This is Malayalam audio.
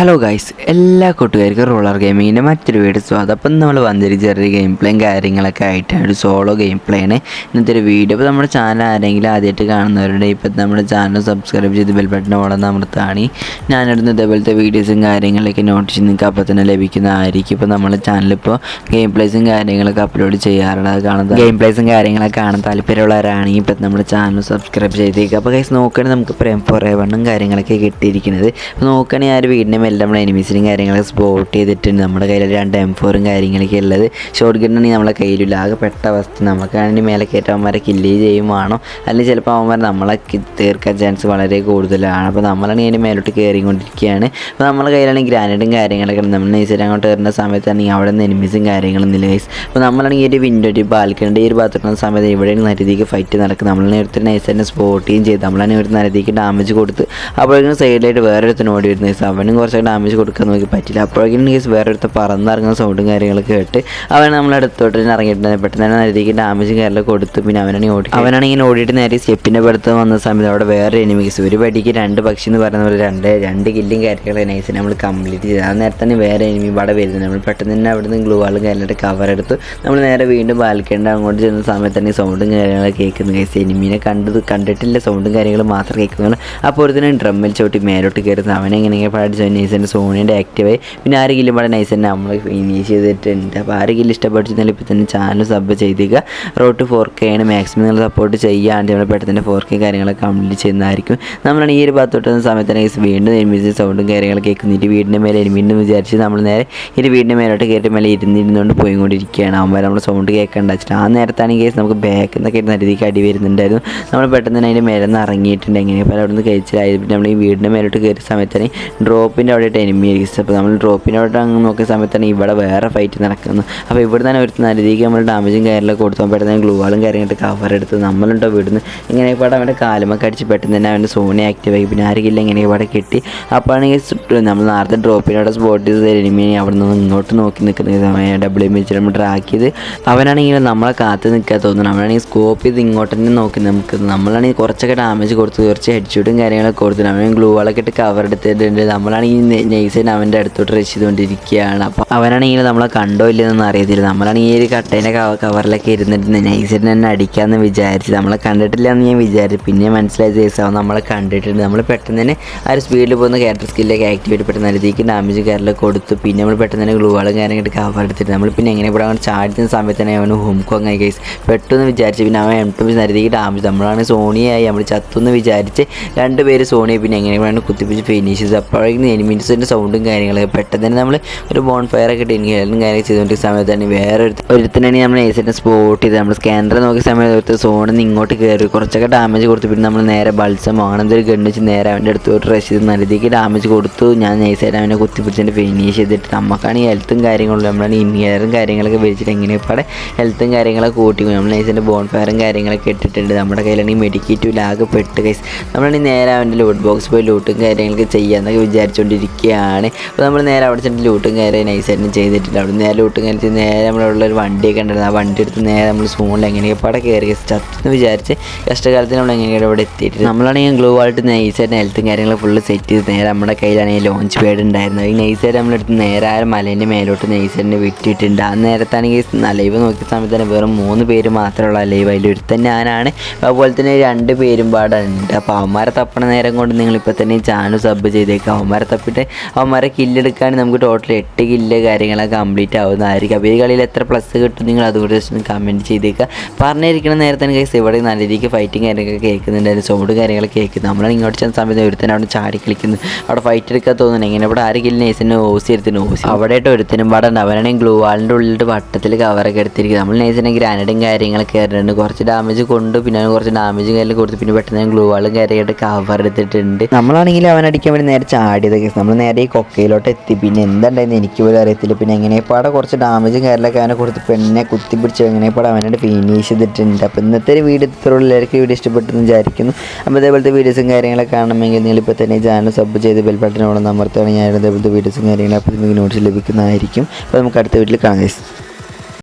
ഹലോ ഗൈസ് എല്ലാ കൂട്ടുകാർക്കും റോളർ ഗെയിമിങ്ങിന്റെ മറ്റൊരു വീഡിയോ സ്വാഗതം. അപ്പം നമ്മൾ വന്നൊരു ചെറിയ ഗെയിം പ്ലേയും കാര്യങ്ങളൊക്കെ ആയിട്ടാണ്. ഒരു സോളോ ഗെയിം ആണ്. ഇന്നത്തെ ഒരു വീഡിയോ അപ്പോൾ നമ്മുടെ ചാനൽ ആരെങ്കിലും ആദ്യമായിട്ട് കാണുന്നവരുടെ ഇപ്പം നമ്മുടെ ചാനൽ സബ്സ്ക്രൈബ് ചെയ്ത് ബെൽ ബട്ടൺ വളർന്ന് അമർത്താണ്. ഞാനിടുന്ന ഇതേപോലത്തെ വീഡിയോസും കാര്യങ്ങളൊക്കെ നോട്ടീസ് നിങ്ങൾക്ക് അപ്പോൾ തന്നെ ലഭിക്കുന്നതായിരിക്കും. ഇപ്പോൾ നമ്മുടെ ചാനലിപ്പോൾ ഗെയിം പ്ലേസും കാര്യങ്ങളൊക്കെ അപ്ലോഡ് ചെയ്യാറുള്ളത് കാണുന്നത് ഗെയിം പ്ലേസും കാര്യങ്ങളൊക്കെ കാണാൻ താല്പര്യമുള്ളവരാണെങ്കിൽ ഇപ്പം നമ്മുടെ ചാനൽ സബ്സ്ക്രൈബ് ചെയ്തേക്കുക അപ്പോൾ ഗൈസ് നോക്കുകയാണെങ്കിൽ നമുക്ക് പ്രേം എ വണ്ണും കാര്യങ്ങളൊക്കെ കിട്ടിയിരിക്കുന്നത്. അപ്പോൾ നോക്കുകയാണെങ്കിൽ ആ ഒരു വീടിന്റെ മേലെ നമ്മൾ എനിമീസിനും കാര്യങ്ങളൊക്കെ സ്പോട്ട് ചെയ്തിട്ടുണ്ട്. നമ്മുടെ കയ്യിൽ രണ്ട് എം ഫോറും കാര്യങ്ങളൊക്കെ ഉള്ളത്. ഷോർട്ട് ഗണ്ണാണെങ്കിൽ നമ്മളെ കയ്യിലില്ല. ആകെ പെട്ട അവസ്ഥ. നമുക്കാണെങ്കിൽ മേലെ കയറ്റം അവന്മാരെ കില്ല് ചെയ്യുവാണോ അല്ലെങ്കിൽ ചിലപ്പോൾ അവന്മാർ നമ്മളെ തീർക്കാൻ ചാൻസ് വളരെ കൂടുതലാണ്. അപ്പോൾ നമ്മളാണെങ്കിൽ അതിന്റെ മേലോട്ട് കയറിക്കൊണ്ടിരിക്കുകയാണ് അപ്പോൾ നമ്മുടെ കയ്യിലാണെങ്കിൽ ഗ്രാനൈഡും കാര്യങ്ങളൊക്കെ നമ്മൾ നൈസായിട്ട് അങ്ങോട്ട് വരുന്ന സമയത്താണെങ്കിൽ അവിടെ നിന്ന് എനിമീസും കാര്യങ്ങളും ഇല്ല ഗൈസ് അപ്പോൾ നമ്മളാണെങ്കിൽ ഒരു വിൻഡോ ഒരു ബാൽക്കണിന്റെ ഈ ഒരു ഭാഗത്തുള്ള സമയത്ത് ഇവിടെ നരതിക്ക് ഫൈറ്റ് നടക്കും നമ്മൾ നേരത്തെ നൈസായിട്ട് സ്പോട്ട് ചെയ്യും ചെയ്ത്. നമ്മളാണെങ്കിൽ ഒരു നരതിക്ക് ഡാമേജ് കൊടുത്ത് അപ്പോഴേക്കും സൈഡിലായിട്ട് വേറെ ഒരുത്തിന് ഓടി വരുന്ന ഗൈസ് അവനും കുറച്ച് ഡാമേജ് കൊടുക്കാൻ നോക്കി പറ്റില്ല. അപ്പോഴേക്കും കേസ് വേറെ അടുത്ത് പറന്നിറങ്ങുന്ന സൗണ്ടും കാര്യങ്ങളൊക്കെ കേട്ട് അവൻ നമ്മൾ അടുത്തോട്ട് തന്നെ ഇറങ്ങിയിട്ടുണ്ടായിരുന്നു പെട്ടെന്ന് തന്നെ രീതിക്ക് ഡാമേജും കാര്യങ്ങളൊക്കെ കൊടുത്ത് പിന്നെ അവനാണെങ്കിൽ ഓടി അവനാണെങ്കിൽ ഓടിയിട്ട് നേരെ സ്റ്റെപ്പിന്റെ അടുത്ത് വന്ന സമയത്ത് അവിടെ വേറെ എനിമീസ് ഒരു പടിക്ക് രണ്ട് പക്ഷി എന്ന് പറയുന്ന പോലെ രണ്ട് രണ്ട് കില്ലും കാര്യങ്ങളും നൈസ് നമ്മൾ കംപ്ലീറ്റ് ചെയ്തു. ആ നേരത്തെ തന്നെ വേറെ എനിമി ഇവിടെ വരുന്നത് നമ്മൾ പെട്ടെന്ന് തന്നെ അവിടെ നിന്ന് ഗ്ലൂ വാളും കാര്യങ്ങളൊക്കെ കവർ എടുത്ത്. നമ്മൾ നേരെ വീണ്ടും ബാൽക്കേണ്ട അങ്ങോട്ട് ചെന്ന സമയത്ത് തന്നെ സൗണ്ടും കാര്യങ്ങളൊക്കെ കേൾക്കുന്നു കേസ് എനിമീനെ കണ്ടത് കണ്ടിട്ടില്ല സൗണ്ടും കാര്യങ്ങളും മാത്രം കേൾക്കുന്നു അപ്പോൾ ഒരു തന്നെ ഡ്രമ്മിൽ ചവിട്ടി മേലോട്ട് കയറുന്നത് അവനെ പാടിച്ചു നൈസിന്റെ സോണിന്റെ ആക്റ്റീവായി പിന്നെ ആരെങ്കിലും ഇവിടെ നൈസിന്റെ നമ്മൾ ഫിനിഷ് ചെയ്തിട്ടുണ്ട്. അപ്പോൾ ആരെങ്കിലും ഇഷ്ടപ്പെട്ടിരുന്നാലും ഇപ്പോൾ തന്നെ ചാനൽ സബ് ചെയ്തേക്കുക റോട്ട് ഫോർ കെ ആണ് മാക്സിമം നിങ്ങൾ സപ്പോർട്ട് ചെയ്യുകയാണെങ്കിൽ നമ്മൾ പെട്ടെന്ന് ഫോർ കെ കാര്യങ്ങളൊക്കെ കംപ്ലീറ്റ് ചെയ്യുന്നതായിരിക്കും. നമ്മളാണ് ഈ ഒരു ഭാഗത്തോട്ട് വന്ന സമയത്ത് നൈസ് വീണ്ടും എനിമിസ് സൗണ്ടും കാര്യങ്ങളൊക്കെ കേൾക്കുന്നിട്ട് വീടിന്റെ മേലെ എനിമീന്ന് വിചാരിച്ച് നമ്മൾ നേരെ ഈ വീടിന്റെ മേലോട്ട് കയറ്റി മേലെ ഇരുന്നിരുന്നുകൊണ്ട് പോയിക്കൊണ്ടിരിക്കുകയാണ്. അവന്മാർ നമ്മൾ സൗണ്ട് കേൾക്കേണ്ട. വെച്ചിട്ട് ആ നേരത്താണെങ്കിൽ നമുക്ക് ബാക്കിൽ നിന്നൊക്കെ രീതിക്ക് അടി വരുന്നുണ്ടായിരുന്നു. നമ്മൾ പെട്ടെന്ന് തന്നെ അതിന്റെ മേലെ നിന്ന് ഇറങ്ങിയിട്ടുണ്ട്. എങ്ങനെ ഇപ്പോൾ അവിടെ നിന്ന് കഴിച്ചിലായത് പിന്നെ നമ്മൾ ഈ വീടിന്റെ മേലോട്ട് കയറിയ സമയത്ത് തന്നെ ഡ്രോപ്പിന്റെ അവിടെ എനിമി ആയിരിക്കും. അപ്പോൾ നമ്മൾ ഡ്രോപ്പിന്റെ അവിടെ അങ്ങ് നോക്കിയ സമയത്താണ് ഇവിടെ വേറെ ഫൈറ്റ് നടക്കുന്നത്. അപ്പോൾ ഇവിടെ തന്നെ ഒരു നരുതിക്ക് നമ്മൾ ഡാമേജും കാര്യങ്ങളൊക്കെ കൊടുത്തു പെട്ടെന്ന് ഗ്ലൂവാളും കാര്യങ്ങളൊക്കെ കവർ എടുത്ത് നമ്മളുണ്ടോ വിടുന്നു ഇങ്ങനെ പാടെ അവന്റെ കാലുമൊക്കെ അടിച്ച് പെട്ടെന്ന് തന്നെ അവന്റെ സോണി ആക്റ്റീവ് ആയി. പിന്നെ ആരെങ്കിലും ഇങ്ങനെ ഇവിടെ കിട്ടി. അപ്പോഴാണെങ്കിൽ നമ്മൾ നേരത്തെ ഡ്രോപ്പിനോടെ സ്പോട്ട് ചെയ്ത് എനിമിനെ അവിടെ നിന്ന് ഇങ്ങോട്ട് നോക്കി നിൽക്കുന്ന സമയം ഡബിൾ എം എച്ച് നമ്മൾ ട്രാക്ക് ചെയ്ത് അവനാണെങ്കിൽ നമ്മളെ കാത്ത് നിൽക്കാൻ തോന്നുന്നു. അവനാണെങ്കിൽ സ്കോപ്പ് ചെയ്ത് ഇങ്ങോട്ട് തന്നെ നോക്കി നമുക്ക് നമ്മളാണെങ്കിൽ കുറച്ചൊക്കെ ഡാമേജ് കൊടുത്ത് കുറച്ച് ഹെഡ്ഷൂട്ടും കാര്യങ്ങളൊക്കെ കൊടുത്തു അവൻ ഗ്ലൂ വളൊക്കെ ഇട്ട് കവർ എടുത്തിട്ടുണ്ട് നമ്മളാണെങ്കിൽ നെയ്സിന് അവന്റെ അടുത്തോട്ട് റഷ് ചെയ്തുകൊണ്ടിരിക്കുകയാണ് അപ്പോൾ അവനാണെങ്കിൽ നമ്മളെ കണ്ടോ ഇല്ലെന്നൊന്നും അറിയത്തില്ല. നമ്മളാണെങ്കിൽ ഈ ഒരു കട്ടേന്റെ കവറിലൊക്കെ ഇരുന്നിട്ട് നൈസിന് തന്നെ അടിക്കാമെന്ന് വിചാരിച്ചു നമ്മളെ കണ്ടിട്ടില്ല എന്ന് ഞാൻ വിചാരിച്ചു. പിന്നെ മനസ്സിലായ ജേസ് അവൻ നമ്മളെ കണ്ടിട്ടുണ്ട്. നമ്മൾ പെട്ടെന്ന് തന്നെ ആ ഒരു സ്പീഡിൽ പോകുന്ന ക്യാരക്ടർ സ്കില്ലൊക്കെ ആക്ടിവേറ്റ് പെട്ടെന്ന് നല്ലതീക്ക് ഡാമേജ് കാര്യങ്ങളൊക്കെ കൊടുത്തു. പിന്നെ നമ്മൾ പെട്ടെന്ന് തന്നെ ഗ്ലൂവാളും കാര്യങ്ങളൊക്കെ കവർ എടുത്തിട്ട് നമ്മൾ പിന്നെ എങ്ങനെ ഇവിടെ അവൻ ചാടുന്ന സമയത്ത് തന്നെ അവന് ഹുംകോ അങ്ങനെ കേസ് പെട്ടെന്ന് വിചാരിച്ചു. പിന്നെ അവൻ എം ടു നല്ലതീക്ക് ഡാമേജ് നമ്മളാണ് സോണിയായി. നമ്മൾ ചത്തുന്ന് വിചാരിച്ച് രണ്ട് പേര് സോണിയെ പിന്നെ എങ്ങനെ കുത്തിപ്പിച്ച് ഫിനിഷ് ചെയ്ത്. അപ്പോഴേക്കും എനിമീസിന്റെ സൗണ്ടും കാര്യങ്ങളും പെട്ടെന്ന് തന്നെ നമ്മൾ ഒരു ബോൺ ഫയർ ഒക്കെ ഇട്ട് എല്ലാം കാര്യങ്ങൾ ചെയ്തുകൊണ്ടിരിക്കുന്ന സമയത്ത് തന്നെ വേറെ ഒരു ഒരുത്തനാണ് നമ്മൾ ഏസിനെ സ്പോട്ട് ചെയ്ത് നമ്മൾ സ്കാനർ നോക്കിയ സമയത്ത് ഒരുത്ത സോണിൽ നിന്ന് ഇങ്ങോട്ട് കയറി കുറച്ചൊക്കെ ഡാമേജ് കൊടുത്തു. പിന്നെ നമ്മൾ നേരെ ബൾസം ആണെന്ന് ഒരു ഗണ്ണിച്ച് നേരെ അവന്റെ അടുത്ത് പോയിട്ട് റഷ് ചെയ്ത് നല്ല രീതിക്ക് ഡാമേജ് കൊടുത്തു. ഞാൻ നൈസായിട്ട് അവനെ കുത്തിപ്പിടിച്ചിട്ട് ഫിനിഷ് ചെയ്തിട്ട് നമുക്കാണ് ഈ ഹെൽത്തും കാര്യങ്ങളും നമ്മളാണ് ഇൻഹിയറും കാര്യങ്ങളൊക്കെ വെച്ചിട്ട് എങ്ങനെ ഇപ്പോൾ ഹെൽത്തും കാര്യങ്ങളൊക്കെ കൂട്ടി നമ്മൾ നൈസിന്റെ ബോൺ ഫയറും കാര്യങ്ങളൊക്കെ ഇട്ടിട്ടുണ്ട്. നമ്മുടെ കയ്യിലാണെങ്കിൽ മെഡിക്കേറ്റീവ് ലാഗ് പെട്ട് കൈസ് നമ്മളാണെങ്കിൽ നേരെ അവന്റെ ലൂട്ട് ബോക്സ് പോയി ലൂട്ടും കാര്യങ്ങളൊക്കെ ചെയ്യാമെന്നൊക്കെ വിചാരിച്ചുകൊണ്ടിരിക്കുകയാണ് അപ്പോൾ നമ്മൾ നേരെ അവിടെ ചെന്നിട്ട് ലൂട്ടും കയറി നൈസായിട്ടും ചെയ്തിട്ടുണ്ട് അവിടെ നേരെ ലൂട്ടും കയറി നേരെ നമ്മളവിടെ ഒരു വണ്ടിയൊക്കെ ഉണ്ടായിരുന്നു ആ വണ്ടി എടുത്ത് നേരെ നമ്മൾ സ്പൂണിൽ എങ്ങനെയൊക്കെ പട കയറി ചത്തെന്ന് വിചാരിച്ച് കഷ്ടകാലത്തിന് നമ്മൾ എങ്ങനെയാണ് ഇവിടെ എത്തിയിട്ട് നമ്മളാണെങ്കിൽ ഗ്ലൂ ആയിട്ട് നൈസായിട്ട് ഹെൽത്തും കാര്യങ്ങളും ഫുള്ള് സെറ്റ് ചെയ്ത് നേരെ നമ്മുടെ കയ്യിലാണെങ്കിൽ ലോഞ്ച് പേഡ് ഉണ്ടായിരുന്നത് ഈ നൈസായിട്ട് നമ്മളെടുത്ത് നേരെ ആ മലേന്റെ മേലോട്ട് നൈസായിട്ട് വിട്ടിട്ടുണ്ട്. ആ നേരത്താണെങ്കിൽ ലൈവ് നോക്കിയ സമയത്ത് തന്നെ വെറും മൂന്ന് പേര് മാത്രമുള്ള ലൈവ് അതിൽ ഒരുത്തൻ ഞാനാണ്. അതുപോലെ തന്നെ രണ്ട് പേരും പാടുണ്ട് അപ്പോൾ അവന്മാരെ തപ്പണ നേരം കൊണ്ട് നിങ്ങളിപ്പോൾ തന്നെ ചാനൽ സബ് ചെയ്തേക്കാം. അവന്മാരെ തപ്പിട്ട് അവന്മാരെ കില്ലെടുക്കാൻ നമുക്ക് ടോട്ടൽ എട്ട് കില്ല് കാര്യങ്ങളൊക്കെ കംപ്ലീറ്റ് ആവുന്നതായിരിക്കും. അപ്പോൾ ഈ കളിയിൽ എത്ര പ്ലസ് കിട്ടും നിങ്ങൾ അതുകൊണ്ട് ജസ്റ്റ് ഒന്ന് കമന്റ് ചെയ്തേക്കുക പറഞ്ഞിരിക്കുന്ന നേരത്തെ കേസ് ഇവിടെ നല്ല രീതിക്ക് ഫൈറ്റിംഗ് കാര്യങ്ങളൊക്കെ കേൾക്കുന്നുണ്ടായിരുന്നു. സൗണ്ട് കാര്യങ്ങളൊക്കെ കേൾക്കുന്നു. നമ്മളാണ് ഇങ്ങോട്ട് ചെന്ന സമയത്ത് ഒരുത്തനും അവിടെ ചാടി കളിക്കുന്നു. അവിടെ ഫൈറ്റ് എടുക്കാൻ തോന്നുന്നു. എങ്ങനെ ഇവിടെ ആര് കില്ലിന് നേസിന് ഓസി എടുത്തിന് ഓസി അവിടെ ആയിട്ട് ഒരുത്തനും പാടുണ്ട് അവനാണെങ്കിൽ ഗ്ലൂ വാളിന്റെ ഉള്ളിൽ വട്ടത്തിൽ കവറൊക്കെ എടുത്തിരിക്കുന്നത് നമ്മൾ നേസിനെ ഗ്രാനഡും കാര്യങ്ങളൊക്കെ കയറിയിട്ടുണ്ട് കുറച്ച് ഡാമേജ് കൊണ്ട് പിന്നെ കുറച്ച് ഡാമേജ് കാര്യങ്ങൾ കൊടുത്ത് പിന്നെ പെട്ടെന്ന് ഗ്ലൂ വാളും കാര്യമായിട്ട് കവർ എടുത്തിട്ടുണ്ട്. നമ്മളാണെങ്കിൽ അവൻ അടിക്കാൻ വേണ്ടി നേരെ ചാടിയത് കേസ് നമ്മൾ നേരെ ഈ കൊക്കയിലോട്ട് എത്തി. പിന്നെ എന്തുണ്ടായിരുന്നു? എനിക്ക് പോലും അറിയത്തില്ല. പിന്നെ എങ്ങനെയപ്പാടെ കുറച്ച് ഡാമേജും കാര്യങ്ങളൊക്കെ അവനെ കൊടുത്ത്. പെണ്ണെ കുത്തിപ്പിടിച്ച്. എങ്ങനെയപ്പാടെ അവനോട് ഫിനിഷ് ചെയ്തിട്ടുണ്ട്. അപ്പോൾ ഇന്നത്തെ ഒരു വീഡിയോ ഇത്രയുള്ള എല്ലാവർക്കും വീഡിയോ ഇഷ്ടപ്പെട്ടെന്ന് വിചാരിക്കുന്നു. അപ്പോൾ ഇതേപോലത്തെ വീഡിയോസും കാര്യങ്ങളൊക്കെ കാണണമെങ്കിൽ നിങ്ങൾ ഇപ്പോൾ തന്നെ ചാനൽ സബ് ചെയ്ത് ബെൽ ബട്ടനോട് അമർത്തുകയാണെങ്കിൽ ഞാൻ ഇതേപോലത്തെ വീഡിയോസും കാര്യങ്ങളും അപ്പോൾ നിങ്ങൾക്ക് നോട്ട്സ് ലഭിക്കുന്നതായിരിക്കും. അപ്പോൾ നമുക്ക് അടുത്ത വീട്ടിൽ കാണാം.